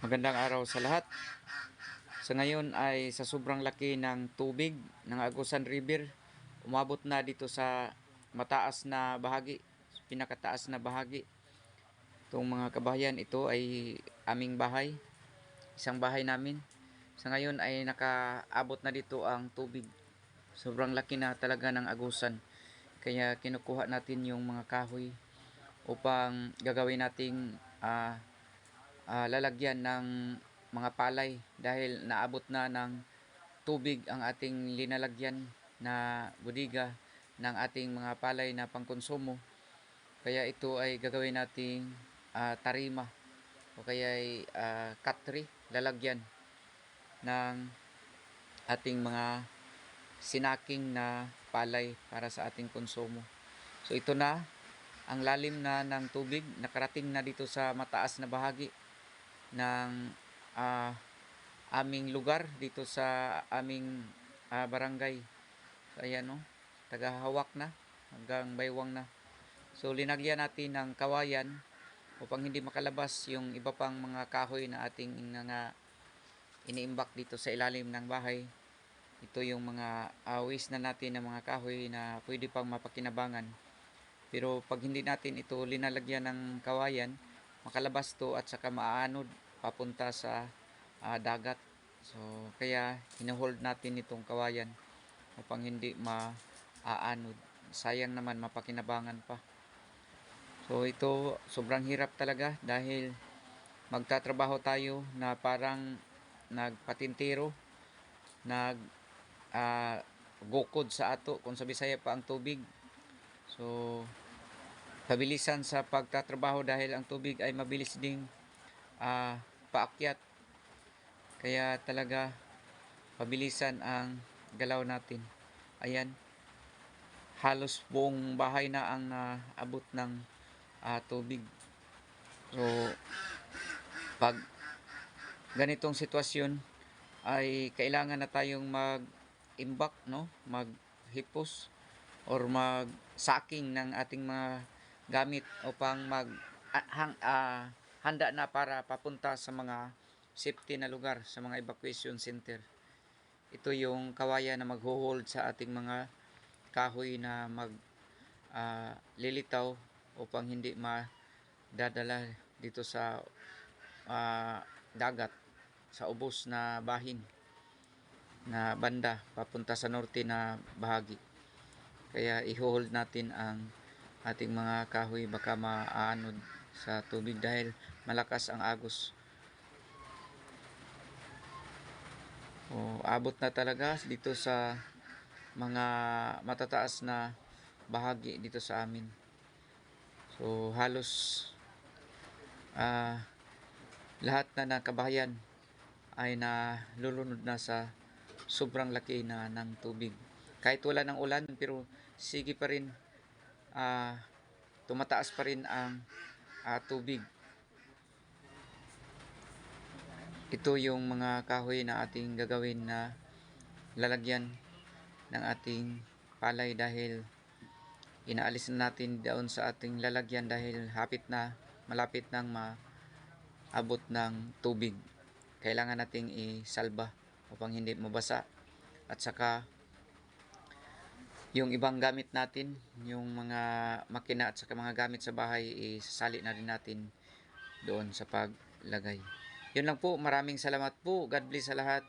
Magandang araw sa lahat. Sa ngayon ay sa sobrang laki ng tubig ng Agusan River, umabot na dito sa mataas na bahagi, pinakataas na bahagi. Itong mga kabahayan, ito ay aming bahay, isang bahay namin. Sa ngayon ay nakaabot na dito ang tubig. Sobrang laki na talaga ng Agusan. Kaya kinukuha natin yung mga kahoy upang gagawin nating ah, ah, lalagyan ng mga palay dahil naabot na ng tubig ang ating linalagyan na budiga ng ating mga palay na pangkonsumo. Kaya ito ay gagawin nating ah, tarima o kaya ay cut tree, lalagyan ng ating mga sinaking na palay para sa ating konsumo. So ito na ang lalim na ng tubig, nakarating na dito sa mataas na bahagi ng ah, aming lugar dito sa aming ah, barangay. So ayan no, tagahawak na hanggang baywang na. So linagyan natin ng kawayan upang hindi makalabas yung iba pang mga kahoy na ating nga iniimbak dito sa ilalim ng bahay. Ito yung mga uh, waste na natin ng mga kahoy na pwede pang mapakinabangan. Pero pag hindi natin ito linalagyan ng kawayan, makalabas to at saka maaanod papunta sa ah, dagat. So kaya hinuhold natin itong kawayan upang hindi maaanod. Sayang naman mapakinabangan pa. So ito sobrang hirap talaga dahil magtatrabaho tayo na parang nagpatintero, nag ah, gukod sa ato kung sa Bisaya pa ang tubig. So pabilisan sa pagtatrabaho dahil ang tubig ay mabilis ding ah, paakyat. Kaya talaga pabilisan ang galaw natin. Ayan. Halos buong bahay na ang naabot ng ah, tubig. So pag ganitong sitwasyon ay kailangan na tayong mag-imbak, no? Maghipos or mag-sacking ng ating mga gamit upang mag ah, hang, ah, handa na para papunta sa mga safety na lugar, sa mga evacuation center. Ito yung kawayan na mag-hold sa ating mga kahoy na mag ah, lilitaw upang hindi madadala dito sa ah, dagat sa ubos na bahin na banda papunta sa norte na bahagi. Kaya i-hold natin ang ating mga kahoy baka maaanod sa tubig dahil malakas ang agos. O, abot na talaga dito sa mga matataas na bahagi dito sa amin. So halos ah lahat na ng kabahayan ay na lulunod na sa sobrang laki na ng tubig. Kahit wala ng ulan pero sige pa rin ah, tumataas pa rin ang ah, tubig. Ito yung mga kahoy na ating gagawin na lalagyan ng ating palay dahil inaalis na natin doon sa ating lalagyan dahil hapit na malapit nang maabot ng tubig. Kailangan nating isalba upang hindi mabasa at saka yung ibang gamit natin, yung mga makina at saka mga gamit sa bahay, isasali na rin natin doon sa paglagay. Yun lang po, maraming salamat po. God bless sa lahat.